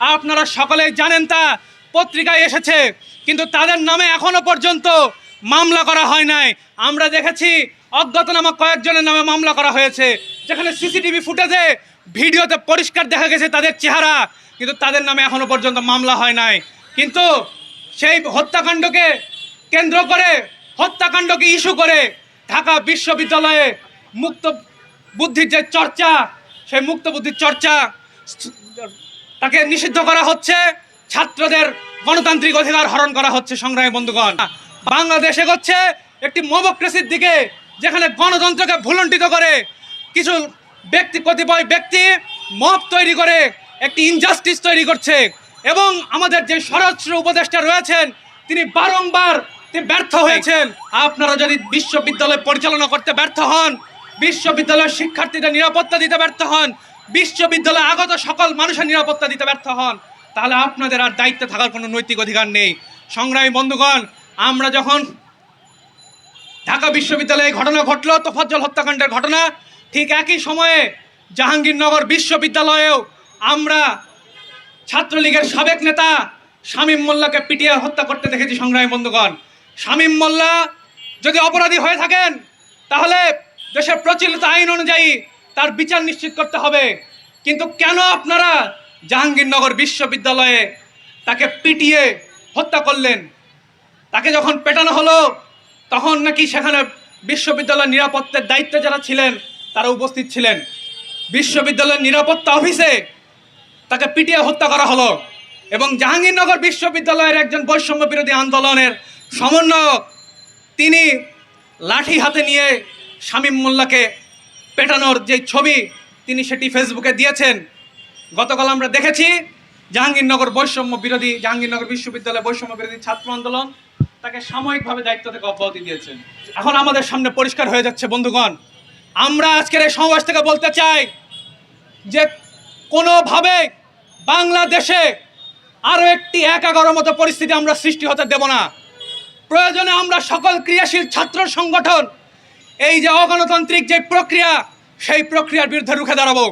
আপনারা সকলেই জানেন তা, পত্রিকায় এসেছে, কিন্তু তাদের নামে এখনও পর্যন্ত মামলা করা হয় নাই। আমরা দেখেছি অজ্ঞাতনামা কয়েকজনের নামে মামলা করা হয়েছে। যেখানে সিসিটিভি ফুটেজে, ভিডিওতে পরিষ্কার দেখা গেছে তাদের চেহারা, কিন্তু তাদের নামে এখনও পর্যন্ত মামলা হয় নাই। কিন্তু সেই হত্যাকাণ্ডকে কেন্দ্র করে, হত্যাকাণ্ডকে ইস্যু করে ঢাকা বিশ্ববিদ্যালয়ে মুক্ত বুদ্ধির যে চর্চা, সেই মুক্ত বুদ্ধির চর্চা তাকে নিষিদ্ধ করা হচ্ছে। ছাত্রদের গণতান্ত্রিক অধিকার হরণ করা হচ্ছে, সংগ্রামী বন্ধুগণ। বাংলাদেশ এগোচ্ছে একটি মবক্রেসির দিকে, যেখানে গণতন্ত্রকে ভুলণ্ঠিত করে কিছু ব্যক্তি, কতিপয় ব্যক্তি মব তৈরি করে, একটি ইনজাস্টিস তৈরি করছে। এবং আমাদের যে স্বরাষ্ট্র উপদেষ্টা রয়েছেন, তিনি বারংবার তিনি ব্যর্থ হয়েছেন। আপনারা যদি বিশ্ববিদ্যালয় পরিচালনা করতে ব্যর্থ হন, বিশ্ববিদ্যালয়ের শিক্ষার্থীদের নিরাপত্তা দিতে ব্যর্থ হন বিশ্ববিদ্যালয়ে আগত সকল মানুষের নিরাপত্তা দিতে ব্যর্থ হন। তাহলে আপনাদের আর দায়িত্বে থাকার কোনো নৈতিক অধিকার নেই। সংগ্রামী বন্ধুগণ, আমরা যখন ঢাকা বিশ্ববিদ্যালয়ে ঘটনা ঘটলো, তোফাজ্জল হত্যাকাণ্ডের ঘটনা, ঠিক একই সময়ে জাহাঙ্গীরনগর বিশ্ববিদ্যালয়েও আমরা ছাত্রলীগের সাবেক নেতা শামীম মোল্লাকে পিটিয়ে হত্যা করতে দেখেছি সংগ্রামী বন্ধুগণ। শামীম মোল্লা যদি অপরাধী হয়ে থাকেন, তাহলে দেশের প্রচলিত আইন অনুযায়ী তার বিচার নিশ্চিত করতে হবে। কিন্তু কেন আপনারা জাহাঙ্গীরনগর বিশ্ববিদ্যালয়ে তাকে পিটিয়ে হত্যা করলেন? তাকে যখন পেটানো হলো, তখন নাকি সেখানে বিশ্ববিদ্যালয়ের নিরাপত্তার দায়িত্বে যারা ছিলেন, তারা উপস্থিত ছিলেন। বিশ্ববিদ্যালয়ের নিরাপত্তা অফিসে তাকে পিটিয়ে হত্যা করা হলো এবং জাহাঙ্গীরনগর বিশ্ববিদ্যালয়ের একজন বৈষম্য বিরোধী আন্দোলনের সমন্বয়ক তিনি লাঠি হাতে নিয়ে শামীম মোল্লাকে পেটানোর যে ছবি তিনি সেটি ফেসবুকে দিয়েছেন। গতকাল আমরা দেখেছি জাহাঙ্গীরনগর বৈষম্য বিরোধী, জাহাঙ্গীরনগর বিশ্ববিদ্যালয় বৈষম্য বিরোধী ছাত্র আন্দোলন তাকে সাময়িকভাবে দায়িত্ব থেকে অব্যাহতি দিয়েছেন। এখন আমাদের সামনে পরিষ্কার হয়ে যাচ্ছে বন্ধুগণ, আমরা আজকের এই সমাবেশ থেকে বলতে চাই যে কোনোভাবে বাংলাদেশে আরও একটি এক এগারোর মতো পরিস্থিতি আমরা সৃষ্টি হতে দেব না। প্রয়োজনে আমরা সকল ক্রিয়াশীল ছাত্র সংগঠন এই যে অগণতান্ত্রিক যে প্রক্রিয়া সেই প্রক্রিয়ার বিরুদ্ধে রুখে দাঁড়াবো।